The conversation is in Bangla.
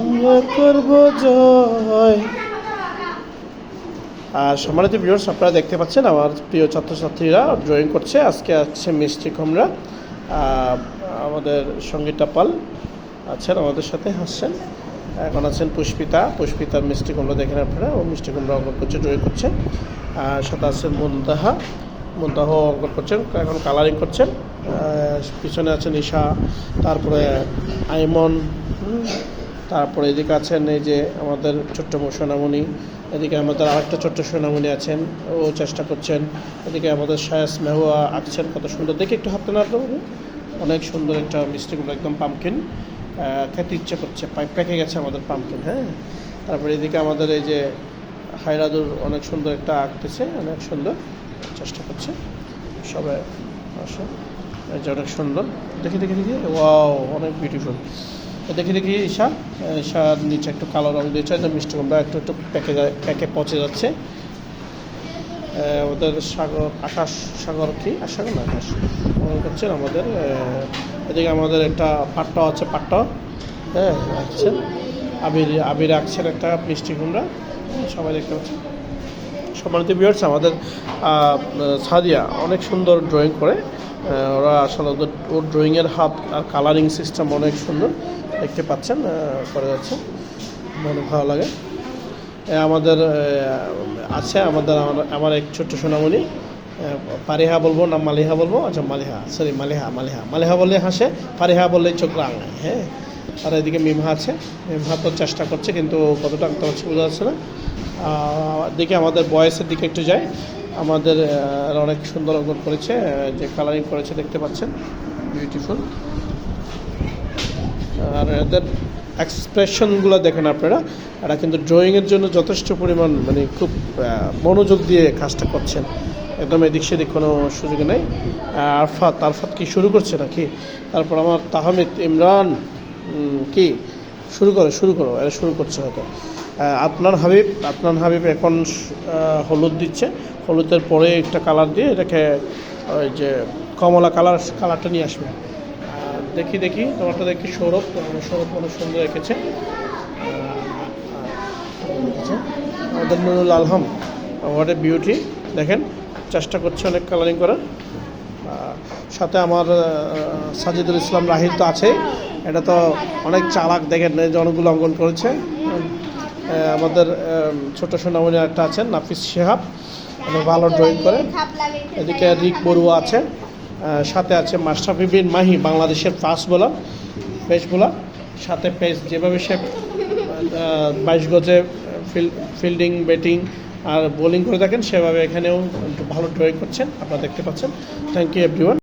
আমরা করব জয় আর সম্মানিত ভিউয়ার্স আপনারা দেখতে পাচ্ছেন আমার প্রিয় ছাত্রছাত্রীরা ড্রয়িং করছে। আজকে আসছে মিষ্টি কুমড়া। আমাদের সঙ্গীতা পাল আছেন, আমাদের সাথে হাসছেন। এখন আছেন পুষ্পিতা। পুষ্পিতার মিষ্টি কুমড়া দেখেন আপনারা। ও মিষ্টি কুমড়া অঙ্কন করছে ড্রয়িং করছে। সাথে আছেন মুন্তাহা। মুন্তাহ অঙ্কন করছেন, এখন কালারিং করছেন। পিছনে আছেন ঈশা। তারপরে আইমন। তারপরে এদিকে আছেন এই যে আমাদের ছোট্ট সোনামণি, এদিকে আমাদের আরেকটা ছোট্ট সোনামণি আছেন, ও চেষ্টা করছেন, এদিকে আমাদের সায়াস মেহুয়া আঁকছেন কত সুন্দর। দেখে একটু হাতে না দেবো অনেক সুন্দর একটা মিষ্টিগুলো একদম পামকিন খেতে ইচ্ছে করছে, পাই পেকে গেছে আমাদের পামকিন হ্যাঁ? তারপরে এদিকে আমাদের এই যে হায়রাদুর অনেক সুন্দর একটা আঁকতেছে অনেক সুন্দর, চেষ্টা করছে। সবাই আসো যে অনেক সুন্দর। দেখি দেখি দেখি। ওয়াও, অনেক বিউটিফুল দেখি দেখি, ঈশা। ঈশার নিচে একটু কালো রং দিয়েছে যে মিষ্টি কুমড়া একটু একটু প্যাকে প্যাকে পচে যাচ্ছে। আমাদের সাগর, আকাশ সাগর কি? সাগর না, আকাশ। মনে করছেন আমাদের এদিকে আমাদের একটা পাট্টাও আছে পাট্টাও হ্যাঁ আঁকছেন আবির আবির আঁকছেন একটা মিষ্টি কুমড়া। সবাই দেখতে পাচ্ছেন। সম্মানিত ভিউয়ার্স আমাদের সাদিয়া অনেক সুন্দর ড্রয়িং করে। ওরা আসলে ওদের, ওর ড্রয়িংয়ের হাত আর কালারিং সিস্টেম অনেক সুন্দর। দেখতে পাচ্ছেন করে যাচ্ছে। অনেক ভালো লাগে। আমাদের আছে আমাদের, আমার- এক ছোট্ট সোনামণি। পারিহা বলব না মালিহা বলব? আচ্ছা মালিহা সরি মালিহা মালিহা। মালিহা বললে হাসে, পারিহা বললে চোখ রাঙায় হ্যাঁ? আর এদিকে মিমহা আছে। মিমহা তো চেষ্টা করছে, কিন্তু কতটা আঁকতে পারছে বোঝা যাচ্ছে না। দিকে আমাদের বয়সের দিকে একটু যাই। আমাদের অনেক সুন্দর অঙ্কন করেছে যে কালারিং করেছে, দেখতে পাচ্ছেন? বিউটিফুল আর এদের এক্সপ্রেশনগুলো দেখেন আপনারা, এরা কিন্তু ড্রয়িংয়ের জন্য যথেষ্ট পরিমাণ মানে খুব মনোযোগ দিয়ে কাজটা করছেন। একদম এদিক সেদিক কোনো সুযোগ নেই। আরফাত আরফাত কি শুরু করছে নাকি? তারপর আমার তাহমিদ ইমরান কি? শুরু করো শুরু করো, এরা শুরু করছে হয়তো। আদনান হাবিব আদনান হাবিব এখন হলুদ দিচ্ছে। হলুদের পরে একটা কালার দিয়ে এটাকে ওই যে কমলা কালার কালারটা নিয়ে আসবে। দেখি দেখি। তোমারটা দেখি সৌরভ সৌরভ অনেক সুন্দর এঁকেছে আমাদের Nurul Alham what a beauty দেখেন, চেষ্টা করছে অনেক কালারিং করার। সাথে আমার সাজিদুল ইসলাম রাহিল তো আছে এটা তো অনেক চালাক, দেখেন অনেকগুলো অঙ্কন করেছে। আমাদের ছোট সোনামণি একটা আছেন, নাফিস শেহাব। ভালো ড্রয়িং করে। এদিকে রিক বড়ুয়া আছে। সাথে আছে মাশরাফি বিন মাহি, বাংলাদেশের ফাস্ট বোলার, পেস বোলার। সাথে পেস যেভাবে সে বাইশ গজে ফিল্ডিং, ব্যাটিং আর বোলিং করে থাকেন, সেভাবে এখানেও ভালো ড্রয়িং করছেন, আপনারা দেখতে পাচ্ছেন। Thank you everyone